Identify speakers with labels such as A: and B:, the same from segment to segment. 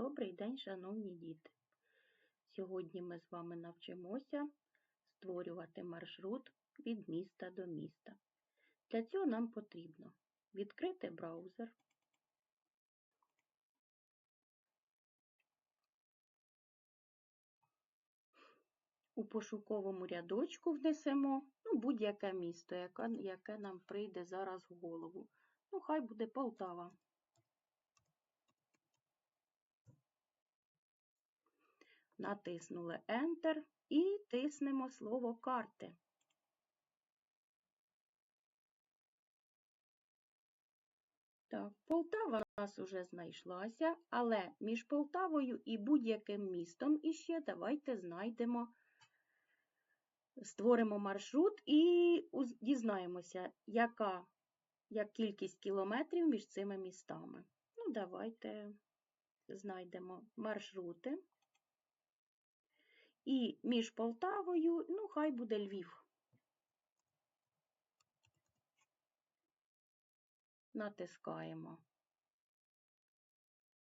A: Добрий день, шановні діти! Сьогодні ми з вами навчимося створювати маршрут від міста до міста. Для цього нам потрібно відкрити браузер, у пошуковому рядочку внесемо ну, будь-яке місто, яке, яке нам прийде зараз в голову. Ну, хай буде Полтава. Натиснули Enter і тиснемо слово карти. Так, Полтава у нас вже знайшлася, але між Полтавою і будь-яким містом іще давайте знайдемо, створимо маршрут і дізнаємося, яка як кількість кілометрів між цими містами. Ну, давайте знайдемо маршрути. І між Полтавою, ну, хай буде Львів. Натискаємо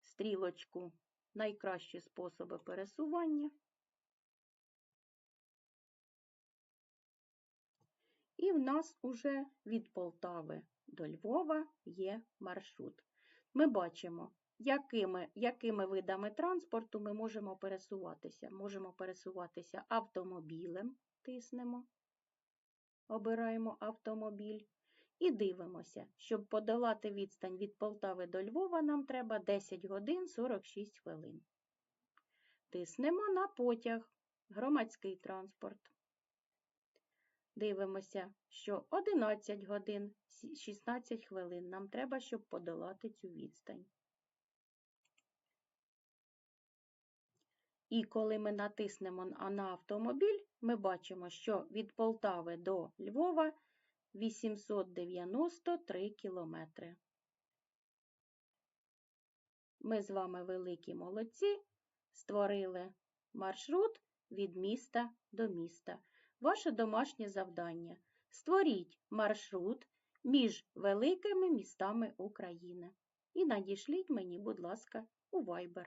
A: стрілочку найкращі способи пересування. І в нас уже від Полтави до Львова є маршрут. Ми бачимо, якими якими видами транспорту ми можемо пересуватися. Можемо пересуватися автомобілем, тиснемо, обираємо автомобіль. І дивимося, щоб подолати відстань від Полтави до Львова, нам треба 10 годин 46 хвилин. Тиснемо на потяг, громадський транспорт. Дивимося, що 11 годин 16 хвилин нам треба, щоб подолати цю відстань. І коли ми натиснемо на автомобіль, ми бачимо, що від Полтави до Львова 893 кілометри. Ми з вами великі молодці, створили маршрут від міста до міста. Ваше домашнє завдання. Створіть маршрут між великими містами України. І надішліть мені, будь ласка, у Viber.